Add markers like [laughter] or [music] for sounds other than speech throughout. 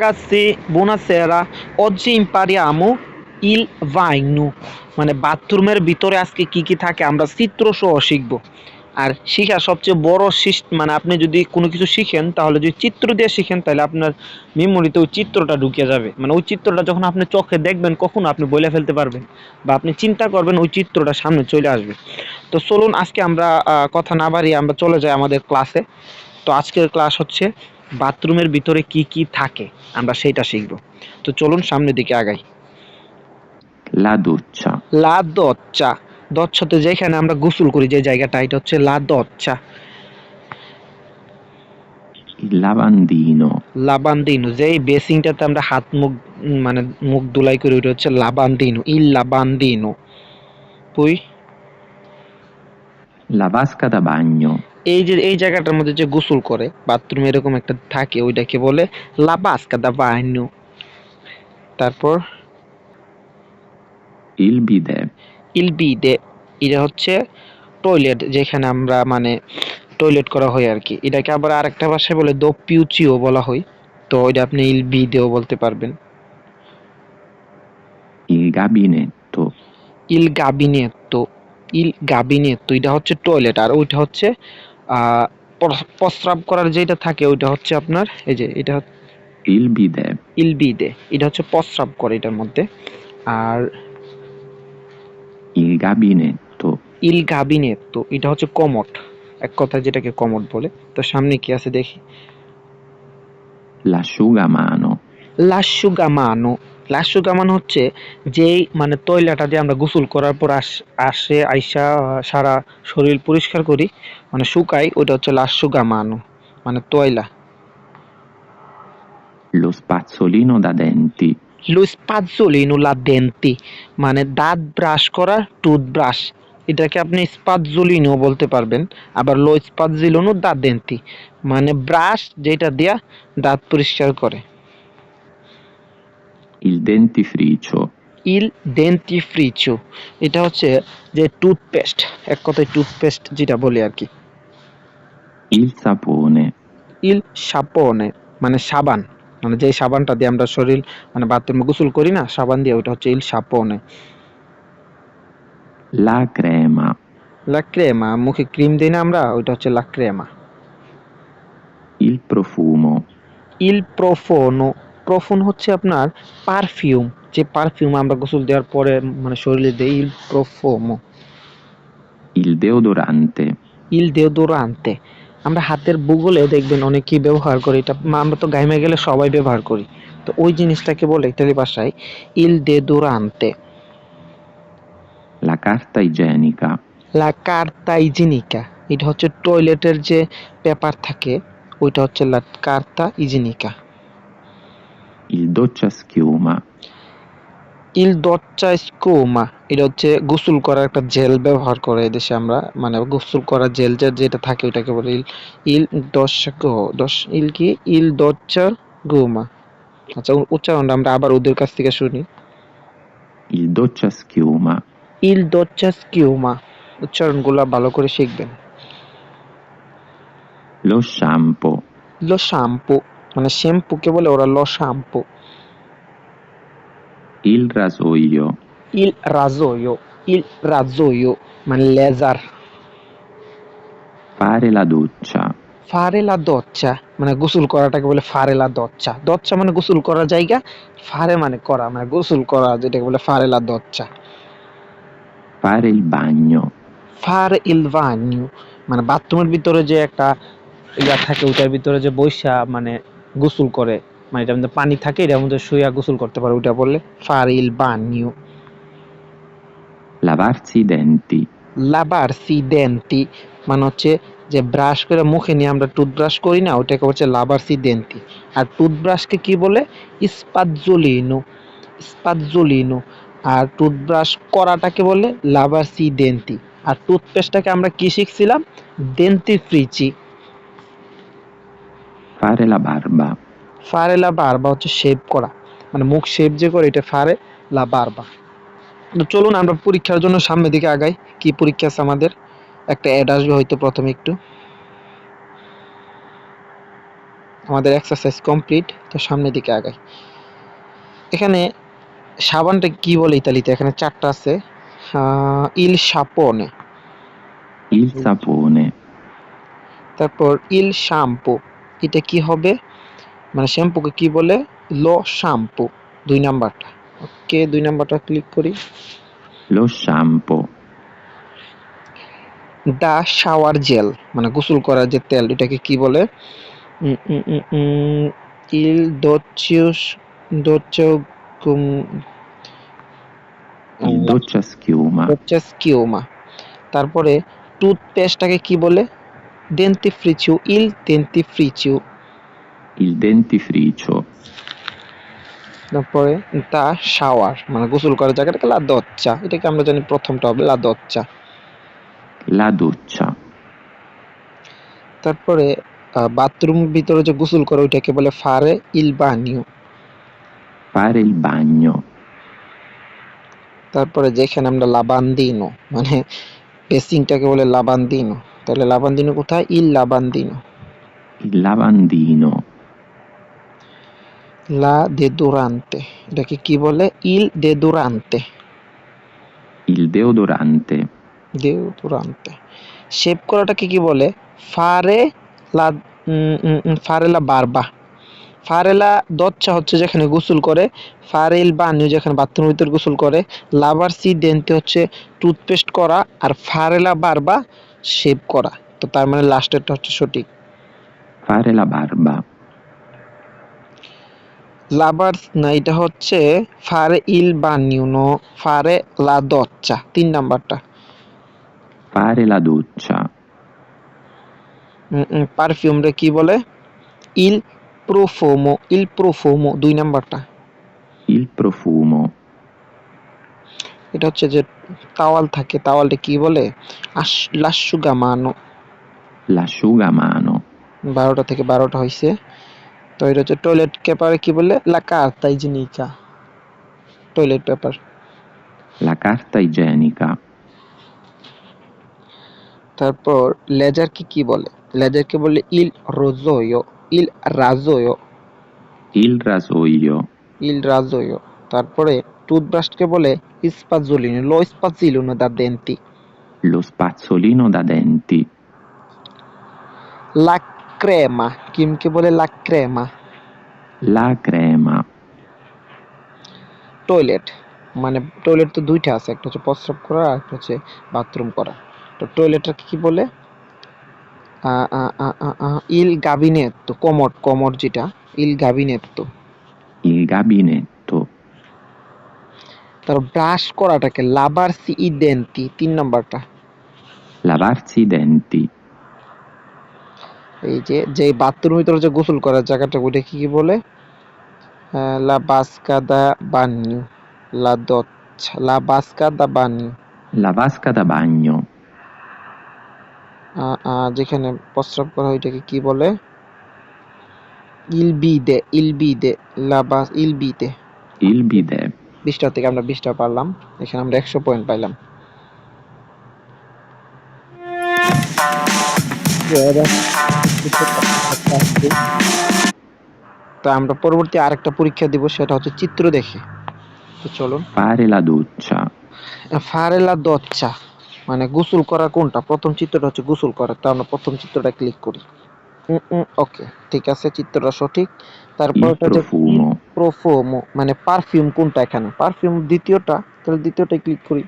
Ragazzi, buonasera. Oggi impariamo il bagno মানে বাথরুমের ভিতরে আজকে কি কি থাকে আমরা চিত্র সহ শিখব। আর শিখার সবচেয়ে বড় মানে আপনি যদি কোনো কিছু শিখেন তাহলে যদি চিত্র দিয়ে শিখেন তাহলে আপনার মেমোরিতে ওই চিত্রটা ঢুকে যাবে। মানে ওই চিত্রটা যখন আপনি চোখে দেখবেন কখনো আপনি বলে ফেলতে পারবেন বা আপনি চিন্তা করবেন ওই চিত্রটা সামনে চলে আসবে। তো চলুন আজকে আমরা কথা না বাড়িয়ে আমরা চলে যাই আমাদের ক্লাসে তো আজকের ক্লাস হচ্ছে বাথরুমের ভিতরে কি কি থাকে আমরা সেইটা শিখব। তো চলুন সামনের দিকে আগাই। La doccia, লা দচ্চা দচ্ছতে যেখানে আমরা গোসল করি যে জায়গাটা এটা হচ্ছে লা দচ্চা lavandino, লাবান্দিনো যেই বেসিংটাতে আমরা হাত মুখ মানে মুখ ধুলাই করি ওটা হচ্ছে লাবান্দিনো ইল লাবান্দিনো। পুই? La vasca da bagno, এই যে এই জায়গাটার মধ্যে যে গোসল করে বাথরুম এরকম একটা থাকে ওইটাকে বলে লাবাসকা দা বান্যু তারপর il bidet, ইলবিডে এটা হচ্ছে টয়লেট যেখানে আমরা মানে টয়লেট করা হয় আর কি এটাকে আবার আরেকটা ভাষায় বলে দো পিউচিও বলা হয়। তো এটা আপনি ইলবিডেও বলতে পারবেন। Il gabinetto, ইল গাবিনেতো ইল গাবিনেতো এটা হচ্ছে টয়লেট আর ওইটা হচ্ছে প্রস্রাব করার যেটা থাকে ওইটা হচ্ছে আপনার এই যে এটা হচ্ছে il bidet, ইলবিডে এটা হচ্ছে প্রস্রাব করে এটার মধ্যে। আর il gabinetto, ইল গাবিনেতো এটা হচ্ছে কমট এক কথায় যেটাকে কমট বলে। তো সামনে কি আছে দেখি? l'asciugamano, লাসুগামানো লাসুগামানো হচ্ছে যেই মানে তৈলাটা দিয়ে আমরা গোসল করার পর আস- আসে আইসা সারা শরীর পরিষ্কার করি। মানে শুকাই ওটা হচ্ছে লাশ লাসুগামানো মানে তৈলা lo spazzolino da denti, লো স্পাজোলিনো লা দেন্তি মানে দাঁত ব্রাশ করা টুথব্রাশ। এটাকে আপনি স্পাজোলিনো বলতে পারবেন আবার লো স্পাজোলিনো দাঁত দেন্তি। মানে ব্রাশ যেটা দিয়া দাঁত পরিষ্কার করে। Il dentifricio, ইল ডেন্টিফ্রিচো এটা হচ্ছে যে টুথপেস্ট এক কথায় টুথপেস্ট যেটা বলি আর কি। Il sapone, ইল সাপনে মানে সাবান মানে যে সাবানটা দিয়ে আমরা শরীর মানে বাথরুমে গোসল করি না সাবান দিয়ে ওটা হচ্ছে ইল সাপনে la crema, লা ক্রেমা মুখে ক্রিম দিই না আমরা ওইটা হচ্ছে লা ক্রেমা il profumo, ইল প্রোফোনো প্রোফোন হচ্ছে আপনার পারফিউম যে পারফিউম আমরা গোসল দেওয়ার পরে মানে শরীরে দেই ইল প্রোফোমো। il deodorante, ইল দেওদোরান্তে। আমরা হাতের বুগলেও দেখবেন অনেকেই ব্যবহার করি এটা আমরা তো গাইমে গেলে সবাই ব্যবহার করি। তো ওই জিনিসটাকে বলে ইতালি ভাষায় ইল দেদোরান্তে লা কার্তা igienica, লা কার্তা ইজিনিকা এটা হচ্ছে টয়লেটের যে পেপার থাকে ওইটা হচ্ছে লা কার্তা ইজিনিকা il doccia schiuma, ইল দচ্চা স্কোমা এটা হচ্ছে গোসল করার একটা জেল ব্যবহার করে এদেশে আমরা মানে গোসল করার জেল যেটা থাকে ওইটাকে বলে ইল ইল দশা গো দশ ইল কি? ইল দচ্চা গোমা। আচ্ছা উচ্চারণটা আমরা আবার ওদের কাছ থেকে শুনি। Il doccia schiuma, ইল দচ্চা স্কিউমা উচ্চারণগুলো ভালো করে শিখবেন। Lo shampoo, লো শ্যাম্পু মানে শ্যাম্পুকে বলে ওরা লো শ্যাম্পু। il rasoio, ইল রাজোয়ো ইল রাজোয়ো মানে লেজার। fare la doccia, ফারেলা দচ্চা মানে গোসল করাটাকে বলে ফারেলা দচ্চা। দচ্চা মানে গোসল করার জায়গা ফারে মানে করা মানে গোসল করা যেটাকে বলে ফারেলা দচ্চা। fare il bagno, ফার ইল বানিউ মানে বাথরুমের ভিতরে যে একটা ইয়া থাকে ওটার ভিতরে যে বৈশা মানে গোসল করে। মানে এটার মধ্যে পানি থাকে এটার মধ্যে শুয়া গোসল করতে পারে ওটা বললে ফার ইল বানিউ lavarsi i denti, লাবারসি দেন্তি মানে হচ্ছে যে ব্রাশ করে মুখে নিয়ে আমরা টুথব্রাশ করি না ওটাকে হচ্ছে লাবারসি দেন্তি আর টুথব্রাশকে কি বলে? ইস্পাতজোলিনো ইস্পাতজোলিনো আর টুথব্রাশ করাটাকে বলে লাবারসি দেন্তি আর টুথপেস্টটাকে আমরা কি শিখছিলাম? দেন্তি ফ্রিচি fare la barba, ফারেলা বারবা হচ্ছে শেভ করা। মানে মুখ শেভ যে করে এটা ফারে লা বারবা। তো চলুন আমরা পরীক্ষার জন্য সামনের দিকে আগাই। কি পরীক্ষা আছে আমাদের? একটা অ্যাড আসবে হয়তো প্রথমে একটু। আমাদের এক্সারসাইজ কমপ্লিট তো সামনের দিকে আগাই। এখানে সাবানটা কি বলে ইতালিতে? এখানে চারটা আছে। ইল সাপনে। il sapone, তারপর ইল শ্যাম্পু। এটা কি হবে? মানে শ্যাম্পুকে কি বলে? লো শ্যাম্পু। দুই নাম্বারটা। ওকে দুই নাম্বারটা ক্লিক করি। lo shampoo, the shower gel. মানে গোসল করার যে তেল এটাকে কি বলে? ইল দোচিউস schiuma, হচ্ছে স্কিওমা তারপরে টুথপেস্টটাকে কি বলে? ডেন্টিফ্রিচিউ ইল ডেন্টিফ্রিচিউ il dentifricio, তারপরে তা শাওয়ার মানে গোসল করার জায়গাটাকে লা দচ্চা এটাকে আমরা জানি প্রথমটা হবে লা দচ্চা। la doccia, তারপরে বাথরুম ভিতরে যে গোসল করে ওইটাকে বলে ফারে ইল বানিও। fare il bagno, তারপরে যেখানে আমরা লাবান্দিনো মানে বেসিংটাকে বলে লাবান্দিনো। তাহলে লাবান্দিনো কোথায়? ইল লাবান্দিনো। lavandino, লা দেদুরান্তে এটাকে কি বলে? ইল দে দেদুরান্তে il deodorante, দেদুরান্তে শেভ করাটাকে কি বলে? ফারে লা ফারেলা বারবা। ফারেলা দচ্চা হচ্ছে যেখানে গোসল করে। ফারেল বানিও যেখানে বাথরুমের ভিতর গোসল করে। লাভার সি দেনতে হচ্ছে টুথপেস্ট করা। আর ফারেলা বারবা শেভ করা। তো তার মানে লাস্টেরটা হচ্ছে সঠিক। Fare la barba, লাভার না এটা হচ্ছে ফারে ইল বানিও নো ফারে লা দচ্চা তিন নাম্বারটা। Fare la doccia, পারফিউম রে কি বলে? ইল প্রোফোমো ইল প্রোফোমো দুই নাম্বারটা। Il profumo, এটা হচ্ছে যে তাওয়াল থাকে তাওয়ালটা কি বলে? লাসুগামানো l'asciugamano, বারোটা থেকে বারোটা হয়েছে তো এটা হচ্ছে টয়লেট পেপারে কি বলে? লা কার্তা ইজেনিকা toilet paper la carta igienica, তারপর লেজারকে কি বলে? লেজার লেজারকে বলে ইল রোজোয়ো ইল রাজোয়ো। il rasoio, ইল রাজোয়ো। তারপরে টুথব্রাশকে বলে স্পাজুলিনো লো স্পাজিলুনো দা দেন্তি। Lo spazzolino da denti, লা ক্রেমা কিমকে বলে লা ক্রেমা? La crema, টয়লেট মানে টয়লেট তো দুইটা আছে একটা হচ্ছে প্রস্রাব করা আর একটা হচ্ছে বাথরুম করা। তো টয়লেটটাকে কি বলে? ইল গাবিনেতো কমট কমট যেটা ইল গাবিনেতো il gabinetto, তার ব্রাশ করাটাকে লাবার সি ই দেন্তি তিন নাম্বারটা। I denti, এই যে যে বাথরুমের ভিতরে যে গোসল করার জায়গাটা ওইটা কি কি বলে? লা বাসকা দা বানিও লা দচ্ছা লা বাসকা দা বানিও da bagno, আ, আ, যেখানে প্রস্রাব করা ওইটাকে কি বলে? ইলবিদে ইলবিদে লাবাস ইলবিদে bidet, বিশটা থেকে আমরা বিশটা পারলাম। এখানে আমরা একশো পয়েন্ট পাইলাম। তো আমরা পরবর্তী আরেকটা পরীক্ষা দিব সেটা হচ্ছে চিত্র দেখে। তো চলুন। la doccia, ফারেলা দচ্চা মানে গোসল করা কোনটা? প্রথম চিত্রটা হচ্ছে গোসল করা তো আমরা প্রথম চিত্রটা ক্লিক করি। ওকে ঠিক আছে চিত্রটা সঠিক। তারপর il এটা হচ্ছে profumo, প্রোফোমো। মানে পারফিউম কোনটা এখানে? পারফিউম দ্বিতীয়টা তাহলে দ্বিতীয়টাই ক্লিক করি।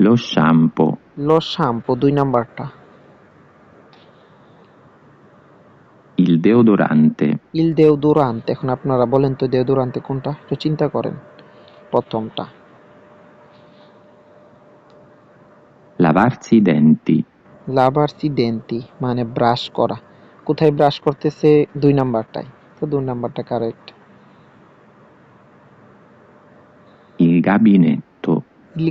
Lo shampoo, লো শ্যাম্পু দুই নাম্বারটা। Il deodorante, ইল দেওদুরান্তে এখন আপনারা বলেন তো দেওদুরান্তে কোনটা? একটু চিন্তা করেন প্রথমটা। Lavarsi i denti, লাভারসি দেন্তি মানে ব্রাশ করা। কোথায় ব্রাশ করতেছে? দুই নাম্বারটাই তো দুই নাম্বারটা কারেক্ট il gabinetto, ইল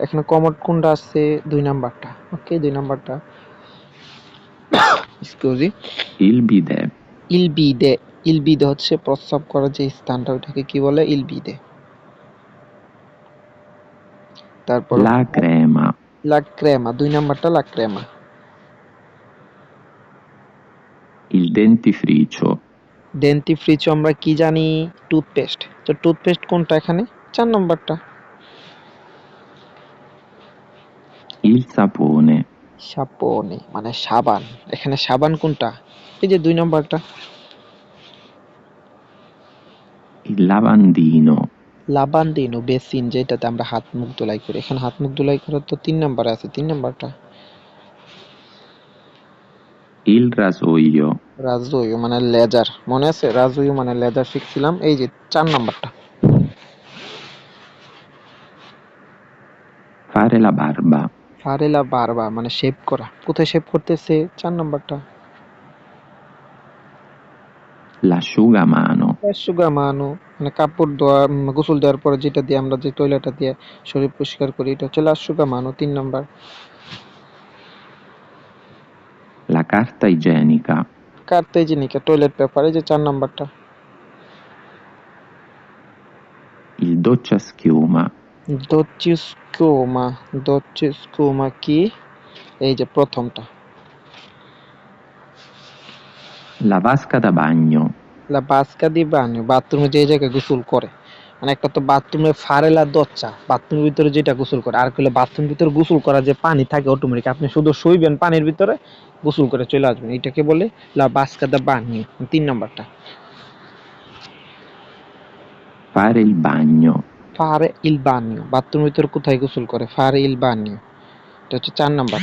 এখানে কোনটা আছে? দুই নাম্বারটা। ওকে দুই নাম্বারটা। এক্সকিউজি il bidet, ইলবিদে। ইলবিদে হচ্ছে প্রস্রাব করার যে স্থানটা ওটাকে কি বলে? ইলবিদে। তারপর la crema, লা ক্রেমা দুই নাম্বারটা লা ক্রেমা Il dentifricio. ডেন্টিফ্রিচো আমরা কি জানি? টুথপেস্ট তো টুথপেস্ট কোনটা এখানে? চার নম্বরটা। Il sapone. সাপনে মানে সাবান। এখানে সাবান কোনটা? এই যে দুই নম্বরটা। Il lavandino. লাবান্দিনো বেসিন যেটাতে আমরা হাত মুখ ধুলাই করি। এখানে হাত মুখ ধুলাই করার তো তিন নম্বরে আছে। তিন নম্বরটা? Il rasoio. রাজুইও মানে লেজার। মনে আছে? রাজুইও মানে লেজার শিখছিলাম। এই যে চার নম্বরটা। la barba. ফারেলা বারবা মানে শেভ করা। কোথায় শেভ করতেছে? চার নম্বরটা। L'asciugamano. সুগা মানো কাপড় ধোয়া গোসল দেওয়ার পরে যেটা দিয়ে আমরা যে টয়লেটটা দিয়ে শরীর পরিষ্কার করি এটা হচ্ছে লাসুগা মানো তিন নম্বর La carta igienica. কার্তে জিনিকা টয়লেট পেপার এই যে চার নম্বরটা Il doccia schiuma. দোচিস্কোমা দোচিস্কোমা কি এই যে প্রথমটা La vasca da bagno. বাসকা বানিও বাথরুমে যে জায়গায় গোসল করে। মানে একটা তো বাথরুমে ফারেলা দচ্চা বাথরুমের ভিতরে যেটা গোসল করে। আর বাথরুমের ভিতরে গোসল করা যে পানি থাকে অটোমেটিক আপনি শুধু শুইবেন পানির ভিতরে গোসল করে চলে আসবেন। এটাকে বলে লা বাসকা দা বানিও তিন নম্বরটা। Fare il bagno. ফারে ইল বানিও বাথরুমের ভিতরে কোথায় গোসল করে? ফারে ইল বানিও এটা হচ্ছে চার নাম্বার।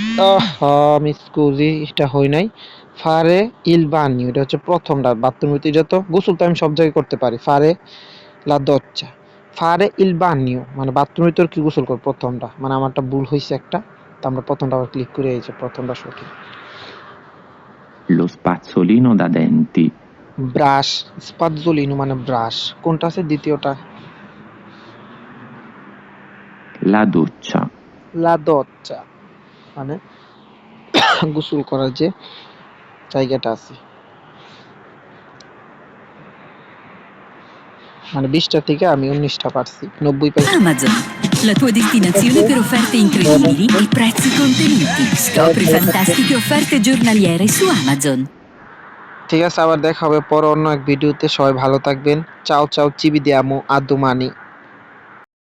মিস কুজি এটা হয় নাই। ফারে ইল বানিও এটা হচ্ছে প্রথমটা বাথরুমের ভিতরে এটা তো গোসল তো আমি সব জায়গায় করতে পারি ফারে লা দচ্চা ফারে ইল বানিও মানে বাথরুমের ভিতরে কি গোসল করে প্রথমটা মানে আমারটা ভুল হয়েছে একটা তো আমরা প্রথমটা আবার ক্লিক করে যে প্রথমটা সঠিক Lo spazzolino da denti. Brush স্পাতজলিনো মানে ব্রাশ কোনটা আছে দ্বিতীয়টা La doccia. লা দচ্চা মানে [coughs] গোসল করার যে জায়গাটা আছে মানে বিশটা থেকে আমি উনিশটা পারছি নব্বই Amazon, la tua destinazione per offerte incredibili e prezzi contenuti. Scopri fantastiche offerte giornaliere su Amazon. ঠিক আছে আবার দেখা হবে পরে অন্য এক ভিডিওতে সবাই ভালো থাকবেন চাও চাও চিবি দিয়ামু আদুমানি